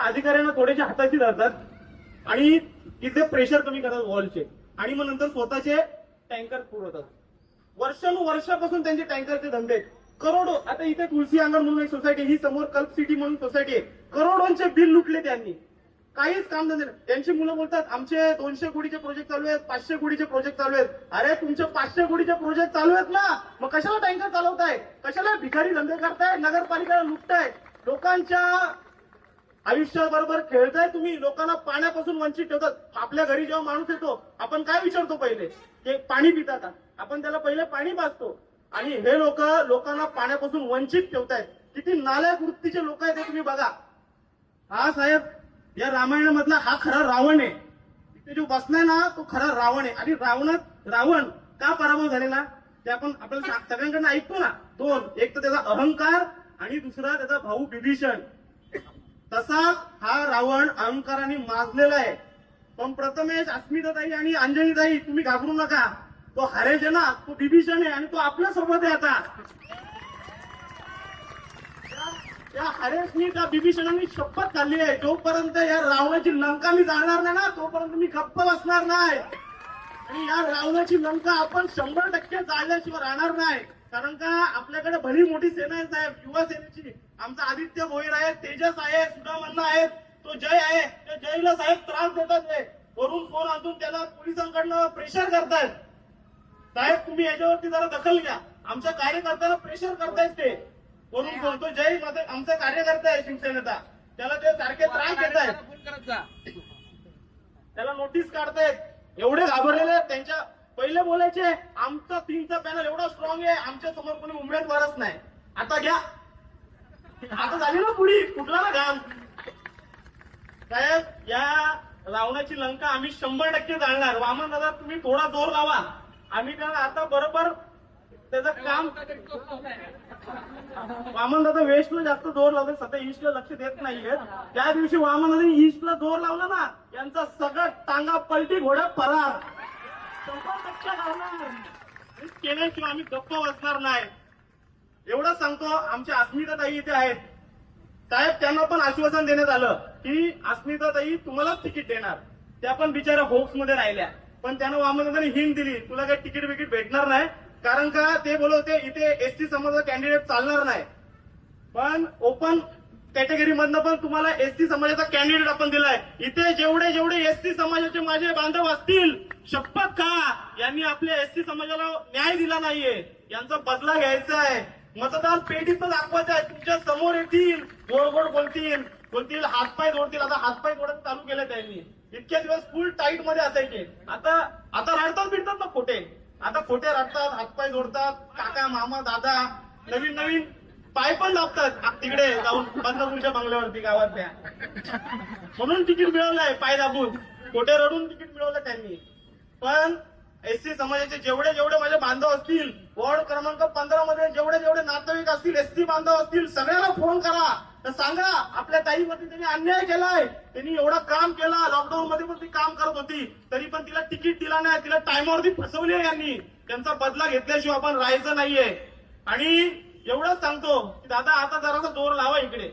अधिकाऱ्यांना थोडेसे हाताशी धरतात. आणि तिथे प्रेशर कमी करतात वॉलचे आणि मग नंतर स्वतःचे टँकर पुरवतात वर्षानुवर्षापासून त्यांचे टँकरचे धंदे करोडो आता इथे तुळशी अंगण म्हणून एक सोसायटी ही समोर कल्प सिटी म्हणून सोसायटी आहे. करोडोंचे बिल लुटले त्यांनी. काहीच काम धंदे नाही. त्यांची मुलं बोलतात आमचे दोनशे कोटीचे प्रोजेक्ट चालू आहेत पाचशे कोटीचे प्रोजेक्ट चालू आहेत. अरे तुमचे पाचशे कोटीचे प्रोजेक्ट चालू आहेत ना? मग कशाला टँकर चालवताय? कशाला भिकारी धंदे करताय? नगरपालिका लुटताय? लोकांच्या आयुष्याबरोबर खेळताय तुम्ही लोकांना पाण्यापासून वंचित ठेवतात. आपल्या घरी जेव्हा माणूस येतो आपण काय विचारतो पहिले? ते पाणी पितात. आपण त्याला पहिले पाणी पाजतो. आणि हे लोक लोकांना पाण्यापासून वंचित ठेवतायत. किती नालायक वृत्तीचे लोक आहेत ते तुम्ही बघा. हा साहेब या रामायणामधला हा खरा रावण आहे. तिथे जो बसलाय ना तो खरा रावण आहे. आणि रावणात रावण का पराभव झालेला? ते आपण आपल्याला सगळ्यांकडनं ऐकतो ना. दोन एक तर त्याचा अहंकार आणि दुसरा त्याचा भाऊ विभीषण. तसा हा रावण अहंकाराने माजलेला आहे पण प्रथमेश अस्मिताताई आणि अंजनीताई तुम्ही घाबरू नका. तो हरेश आहे ना तो विभीषण आहे आणि तो आपल्यासोबत आहे आता. त्या- हरेशनी त्या विभीषणांनी शपथ खाल्ली आहे. जोपर्यंत या रावणाची लंका मी जाणार नाही ना तोपर्यंत मी गप्प बसणार नाही. आणि या रावणाची लंका आपण शंभर टक्के जाळल्याशिवाय राहणार नाही. कारण का आपल्याकडे भली मोठी सेना आहे साहेब युवा सेनेची. आमचा आदित्य भोईर आहे तेजस आहे सुदामन्ना आहे तो जय आहे. त्या जयला साहेब त्रास देतात वरून फोन आणून त्याला पोलिसांकडनं प्रेशर करतायत. साहेब तुम्ही याच्यावरती जरा दखल घ्या. आमच्या कार्यकर्त्याला प्रेशर करतायत ते. वरून फोन तो जयमध्ये आमचा कार्यकर्ता आहे शिवसेनेचा. त्याला ते सारखे त्रास देत आहेत फोन करत जा त्याला नोटीस काढतायत. एवढे घाबरलेले त्यांच्या पहिले बोलायचे आमचा तीनचा पॅनल एवढा स्ट्रॉंग आहे आमच्यासमोर कोणी उमेदवारच नाही. आता घ्या. आता झाली ना पुढी कुठला ना घाम साहेब या रावणाची लंका आम्ही शंभर टक्के जाणणार वामन दादा तुम्ही थोडा जोर लावा. आम्ही कारण आता बरोबर त्याचं काम वामन दादा वेस्टला जास्त जोर लावले. सध्या ईस्टला लक्ष देत नाहीये त्या दिवशी वामन दादा ईस्टला जोर लावला ना यांचा सगळं टांगा पलटी घोडा फरार. केल्याशिवाय आम्ही गप्प बसणार नाही. एवढं सांगतो आमच्या अस्मिताताई इथे आहेत. साहेब त्यांना पण आश्वासन देण्यात आलं की अस्मिताताई तुम्हालाच तिकीट देणार. त्या पण बिचारा होप्समध्ये राहिल्या. पण त्यानं वामनदाने हिंट दिली तुला काही तिकीट बिकीट भेटणार नाही कारण का? ते बोलवते इथे एसटी समाजाचा कॅन्डिडेट चालणार नाही. पण ओपन कॅटेगरी मधनं पण तुम्हाला एसटी समाजाचा कॅन्डिडेट आपण दिलाय. इथे जेवढे जेवढे एसटी समाजाचे माझे बांधव असतील शपथ का यांनी आपल्या एसटी समाजाला न्याय दिला नाहीये. यांचा बदला घ्यायचा आहे. मतदार पेटीत दाखवायचं आहे. तुमच्यासमोर येतील गोड गोड बोलतील. बोलतील हातपाय जोडतील. आता हातपाय जोडत चालू केले त्यांनी. इतके दिवस फुल टाईटमध्ये असायचे. आता आता रडतात बिडतात ना खोटे? आता खोटे रडतात हातपाय जोडतात काका मामा दादा नवीन नवीन पाय पण दाबतात. तिकडे जाऊन बंदपूरच्या बंगल्यावरती गावातल्या. म्हणून तिकीट मिळवलंय पाय दाबून. खोटे रडून तिकीट मिळवलं त्यांनी. पण एससी समाजाचे जेवढे जेवढे माझे बांधव असतील वॉर्ड क्रमांक पंधरा मध्ये जेवढे जेवढे नातेवाईक असतील एसटी बांधव असतील सगळ्यांना फोन करा. तर सांगा आपल्या ताईवरती त्यांनी अन्याय केलाय. त्यांनी एवढं काम केलं लॉकडाऊन मध्ये पण ती काम करत होती. तरी पण तिला तिकीट दिला नाही तिला टायमावरती फसवली आहे यांनी. त्यांचा बदला घेतल्याशिवाय आपण राहायचं नाहीये. आणि एवढंच सांगतो की दादा आता जरासा जोर लावा इकडे.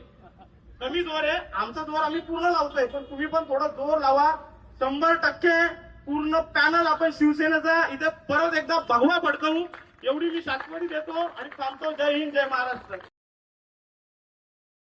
कमी जोर आहे. आमचा जोर आम्ही पूर्ण लावतोय पण तुम्ही पण थोडा जोर लावा. शंभर टक्के पूर्ण पॅनल आपण शिवसेनेचा इथे परत एकदा भगवा भडकवू. एवढी मी शाश्वती देतो आणि सांगतो जय हिंद जय महाराष्ट्र.